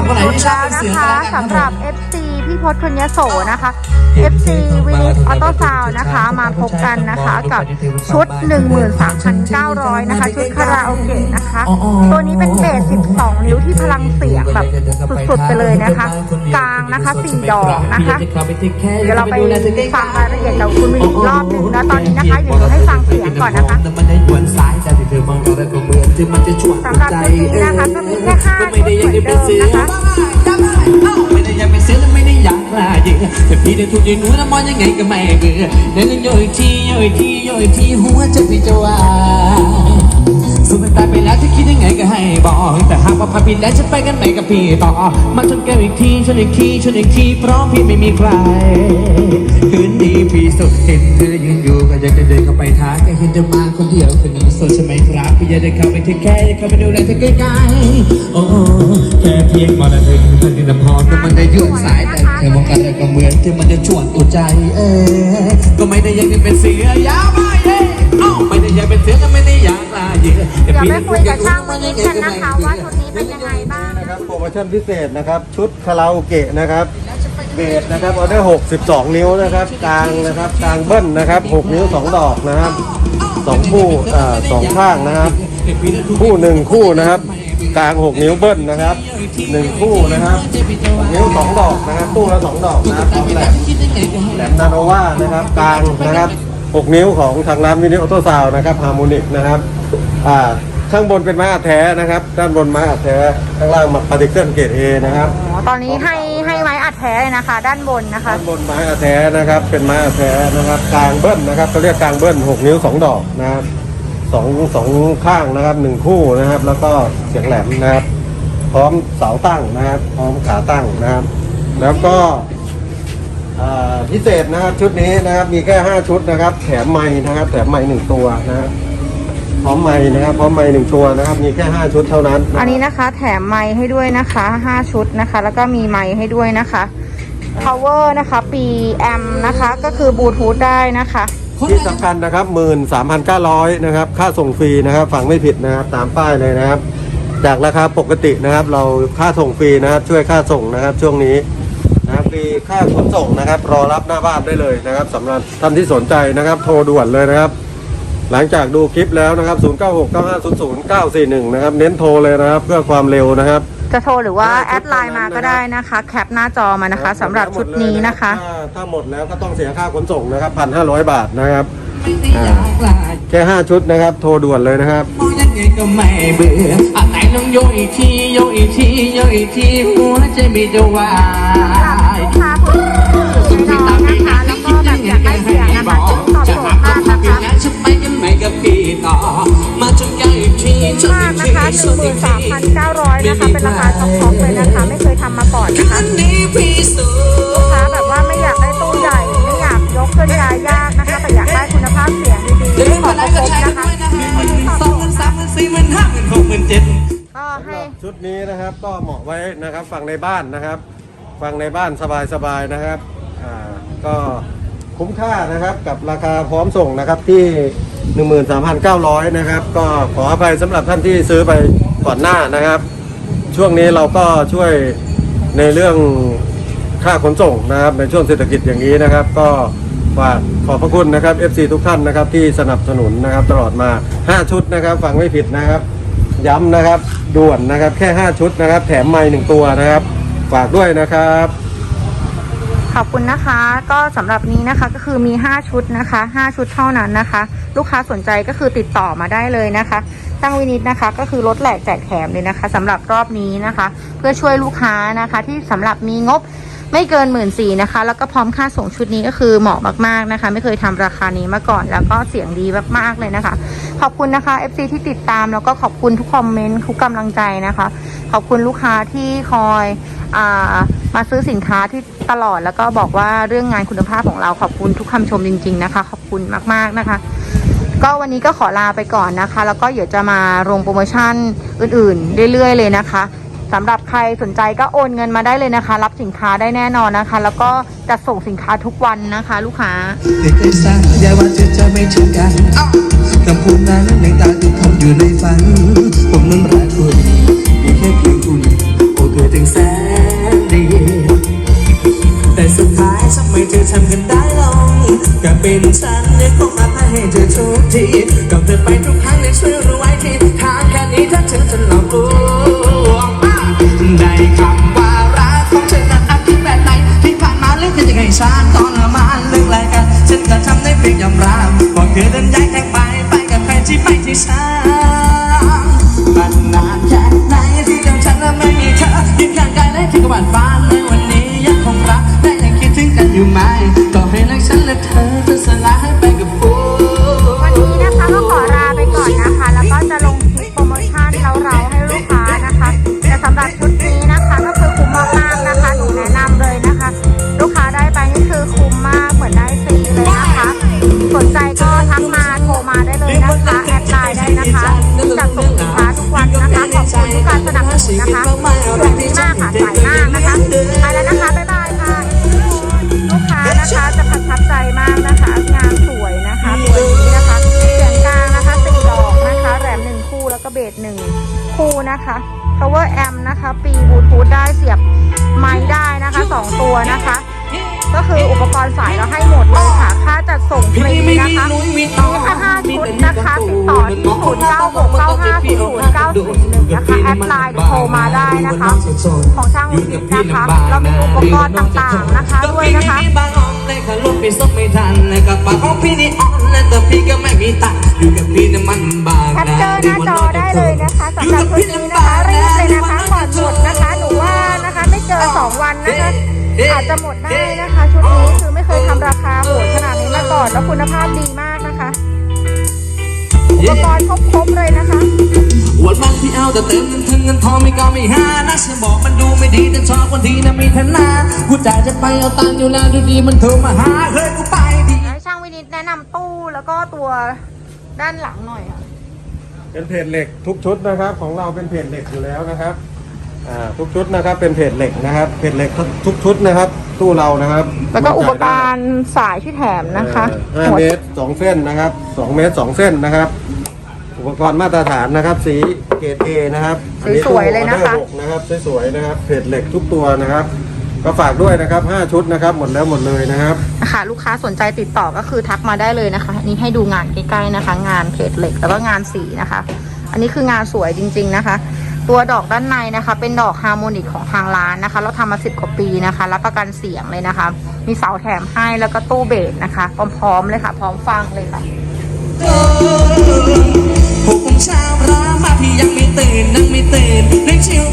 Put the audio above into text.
รับคนไหนที่ชอบแล้วเป็นนะเสือคะกันสำหรับ FC พี่พศคนยโสนะคะ FC วินิตออโต้ซาวนะคะ มาพบกันนะคะกับชุด 13,900 นะคะ ชุดคาราโอเกะนะคะ ตัวนี้เป็นเบส 12 นิ้วที่พลังเสียงแบบสุดๆไปเลยนะคะ กลางนะคะ 4 ดอกนะคะ เดี๋ยวเราไปฟังรายละเอียดกับคุณวินิตอีกรอบหนึ่งแล้วตอนนี้นะคะเดี๋ยวหนูให้ฟังเสียงก่อนนะคะมันได้ยวนสายแต่ที่เธอมองเราก็เหมือนที่มันจะชวนสำหรับชุดนี้นะคะก็มีแค่ห้า ไม่ได้อยากเป็นเสือชุดเอนเดิมนะคะไม่ได้อยากเป็นเสือและไม่ได้อยากลาเยอะแต่พี่ได้ถูกยืนหนูแล้วมองยังไงก็ไม่เบื่อเดินโยอีกทีโยอีกทีโยอีกทีหัวใจพี่จะวายสุดมันตาย ไปแล้วจะคิดยังไงก็ให้บอกแต่หากว่าพาพี่แล้วจะไปกันไหนกับพี่ต่อ มาชนแก้วอีกทีชนอีกทีชนอีกทีเพราะพี่ไม่มีใคร คืนนี้พี่สุดเห็นเธอยืนอยู่ก็อยากจะเดินเข้าไปทักก็เห็นเธอมาคนเดียวคนนี้โสดใช่ไหมครับพี่อยากได้เข้าไปที่แค่อยากเข้าไปดูแลเธอใกล้ๆโอ้แค่เพียงมองหน้าเธอเธอที่ลำพองก็มันได้ยั่วสายแต่เธอมองกันแล้วก็เหมือนที่มันจะชวนตัวใจ เออก็ไม่ได้ยากจะเป็นเสือยาวมา ดี๋ยวไปคุยกับช่างวินิตกันนะคะว่าชุดนี้เป็นยังไงบ้างนะครับโปรโมชั่นพิเศษนะครับชุดคาราโอเกะนะครับเบสนะครับออเดอร์62 นิ้วนะครับกลางนะครับกลางเบิ้ลนะครับ6นิ้ว 2 ดอกนะครับสองคู่อ่าสองข้างนะครับคู่หนึ่งคู่นะครับกลาง 6 นิ้วเบิ้ลนะครับหนึ่งคู่นะครับนิ้ว 2 ดอกนะครับตู้ละ2ดอกนะครับพร้แหลมแหลมนาโนวานะครับกลางนะครับ 6 นิ้วของทางร้านวินิโอโตซาวนะครับฮาร์โมนิกนะครับอ่า ข้างบนเป็นไม้อัดแท้นะครับ ด้านบนไม้อัดแท้ ข้างล่างปาร์ติเคิลเกรดเอนะครับ อ๋อตอนนี้ให้ให้ไม้อัดแท้เลยนะคะ ด้านบนนะคะ ด้านบนไม้อัดแท้นะครับ เป็นไม้อัดแท้นะครับกลางเบิ้ลนะครับเขาเรียกกลางเบิ้ล6นิ้ว2ดอกนะครับสองสองข้างนะครับหนึ่งคู่นะครับ แล้วก็เสียงแหลมนะครับ พร้อมเสาตั้งนะครับ พร้อมขาตั้งนะครับ แล้วก็อ่าพิเศษนะครับชุดนี้นะครับมีแค่5ชุดนะครับ แถมไม้นะครับ แถมไม้หนึ่งตัวนะครับ พร้อมไม้นะครับพร้อมไม้หนึ่งตัวนะครับ มีแค่5ชุดเท่านั้นอันนี้นะคะ แถมไม้ให้ด้วยนะคะ5ชุดนะคะ แล้วก็มีไม้ให้ด้วยนะคะ power นะคะ ปีแอมนะคะ ก็คือบลูทูธได้นะคะ ที่สำคัญนะครับหมื่นสามพันเก้าร้อยนะครับ ค่าส่งฟรีนะครับฟังไม่ผิดนะครับ ตามป้ายเลยนะครับ จากราคาปกตินะครับ เราค่าส่งฟรีนะครับ ช่วยค่าส่งนะครับ ช่วงนี้นะครับฟรีค่าขนส่งนะครับ รอรับหน้าบ้านได้เลยนะครับสำหรับท่านที่สนใจนะครับ โทรด่วนเลยนะครับ หลังจากดูคลิปแล้วนะครับ 0 9 6 9 5 0 0 9 4 1 นะครับ เน้นโทรเลยนะครับเพื่อความเร็วนะครับ จะโทรหรือว่าได้แอดไลน์มาก็ได้นะคะ แคปหน้าจอมานะคะสำหรับชุดนี้นะคะ ถ้าถ้าหมดแล้วก็ต้องเสียค่าขนส่งนะครับพันห้าร้อยบาทนะครับไม่ได้อยากลาแค่5ชุดนะครับ โทรด่วนเลยนะครับมองยังไงก็ไม่เบื่ออันไหนลองโยอีกทีโยอีกทีโยอีกทีหัวใจไม่จะวาย ลูกค้าผู้น้อยนะคะแล้วก็แบบอยากได้เสี มาจนใกล้อีกทีจนมากอีกนะทีคะจนอีกที13,900นะคะ เป็นราคาช็อปๆเลยนะคะ ไม่เคยทำมาก่อนคืนะคะนนี้พี่สุลูกค้าแบบว่าไม่อยากได้ตู้ใหญ่ ไม่อยากยกเคลื่อนย้ายยากนะคะ แต่อยากได้คุณภาพเสียงดีเดี๋ยวๆขมาองไลคค์รก็บแชร์นะคะด้วยนะฮะสองหมื่นสามหมื่นสี่หมื่นห้าหมื่นหกหมื่นเจ็ดก็ให้ชุดนี้นะครับก็เหมาะไว้นะครับ ฟังในบ้านนะครับ ฟังในบ้านสบายๆนะครับ อ่า ก็ คุ้มค่านะครับกับราคาพร้อมส่งนะครับที่ 13,900 นะครับ ก็ขออภัยสำหรับท่านที่ซื้อไปก่อนหน้านะครับ ช่วงนี้เราก็ช่วยในเรื่องค่าขนส่งนะครับ ในช่วงเศรษฐกิจอย่างนี้นะครับ ก็ฝากขอบพระคุณนะครับ FC ทุกท่านนะครับที่สนับสนุนนะครับตลอดมา 5 ชุดนะครับ ฟังไม่ผิดนะครับ ย้ำนะครับด่วนนะครับแค่ 5 ชุดนะครับ แถมไม้หนึ่งตัวนะครับ ฝากด้วยนะครับ ขอบคุณนะคะ ก็สำหรับนี้นะคะก็คือมี 5 ชุดนะคะ 5 ชุดเท่านั้นนะคะ ลูกค้าสนใจก็คือติดต่อมาได้เลยนะคะ ตั้งวินิตนะคะ ก็คือลดแหลกแจกแถมเลยนะคะสำหรับรอบนี้นะคะ เพื่อช่วยลูกค้านะคะ ที่สำหรับมีงบไม่เกินหมื่นสี่นะคะ แล้วก็พร้อมค่าส่งชุดนี้ก็คือเหมาะมากๆนะคะ ไม่เคยทำราคานี้มาก่อน แล้วก็เสียงดีมากๆเลยนะคะ ขอบคุณนะคะ FC ที่ติดตามแล้วก็ขอบคุณทุกคอมเมนต์ทุกกำลังใจนะคะ ขอบคุณลูกค้าที่คอยอ่า มาซื้อสินค้าที่ตลอดแล้วก็บอกว่าเรื่องงานคุณภาพของเราขอบคุณทุกคำชมจริง ๆนะคะ ขอบคุณมากๆนะคะ ก็วันนี้ก็ขอลาไปก่อนนะคะ แล้วก็เดี๋ยวจะมาลงโปรโมชั่นอื่นๆ เรื่อย ๆ เลยนะคะสำหรับใครสนใจก็โอนเงินมาได้เลยนะคะ รับสินค้าได้แน่นอนนะคะ แล้วก็จะส่งสินค้าทุกวันนะคะ ลูกค้าเด็กใจสั่งอย่าว่าจะจะไม่ถึงกันคำพูดนั้นในตาที่ทำอยู่ในฝัน ผมนั้นรักคุณมีแค่เพียงคุณโอ้เกิดถึงแสน ทำไมเธอทำกันได้ลงก็เป็นฉันเนี่ยคงมาให้เธอทุกทีก็เธอไปทุก แนะคะ power amp นะคะ ปีบลูทูธได้เสียบไม้ได้นะคะสองตัวนะคะ ก็คืออุปกรณ์สายเราให้หมดเลยค่ะ ค่าจัดส่งฟรีนะคะมีแค่ห้าชุดนะคะติดต่อที่ศูนย์เก้าหกเก้าห้าศูนย์ศูนย์เก้าสี่หนึ่งนะคะแอดไลน์โทรมาได้นะคะ ของช่างวิทิตนะคะ เรามีอุปกรณ์ต่างๆนะคะด้วยนะคะบางออนในขลุ่มไปส่งไม่ทันในกระเป๋าของพี่นี่ออนและแต่พี่ก็ไม่มีตัง นะคะสำหรับชุดนี้นะคะรีบเลยนะคะก่อนหมดนะคะ หนูว่านะคะไม่เจอสองวันนะคะ อาจจะหมดได้นะคะ ชุดนี้คือไม่เคยทำราคาโหดขนาดนี้มาก่อนแล้วคุณภาพดีมากนะคะอุปกรณ์ครบๆเลยนะคะวันวันที่เอาแต่เติมเงินถึงเงินทองไม่ก็ไม่หานะฉันบอกมันดูไม่ดีแต่ชอบวันทีนะมีฐานะกูจ่ายจะไปเอาตังค์อยู่แล้วดูดีมันโทรมาหาเฮ้ยกูไปดีช่างวินิตแนะนำตู้แล้วก็ตัวด้านหลังหน่อยค่ะ เป็นเพจเหล็กทุกชุดนะครับ ของเราเป็นเพจเหล็กอยู่แล้วนะครับอ่าทุกชุดนะครับเป็นเพจเหล็กนะครับเพจเหล็กทุกชุดนะครับ ตู้เรานะครับแล้วก็อุปกจ่ายได้รณ์สายที่แถมนะคะเอ่อห้าหัวเมตรสองเส้นนะครับสองเมตรสองเส้นนะครับ อุปกรณ์มาตรฐานนะครับ สีเกรดเอนะครับอันนี้สวยๆเลยนะคะตู้ order หกนะครับสวยๆนะครับเพจเหล็กทุกตัวนะครับ ก็ฝากด้วยนะครับ5ชุดนะครับ หมดแล้วหมดเลยนะครับค่ะลูกค้าสนใจติดต่อก็คือทักมาได้เลยนะคะนี่ให้ดูงานใกล้ๆนะคะ งานเพจเหล็กแล้วก็งานสีนะคะ อันนี้คืองานสวยจริง ๆนะคะ ตัวดอกด้านในนะคะ เป็นดอกฮาร์โมนิกของทางร้านนะคะ เราทำมาสิบกว่าปีนะคะรับประกันเสียงเลยนะคะ มีเสาแถมให้แล้วก็ตู้เบสนะคะ พร้อมๆเลยค่ะ พร้อมฟังเลยค่ะหมช้ารามาพี่ยังไม่ตื่นยังไม่ตื่นนึกชิว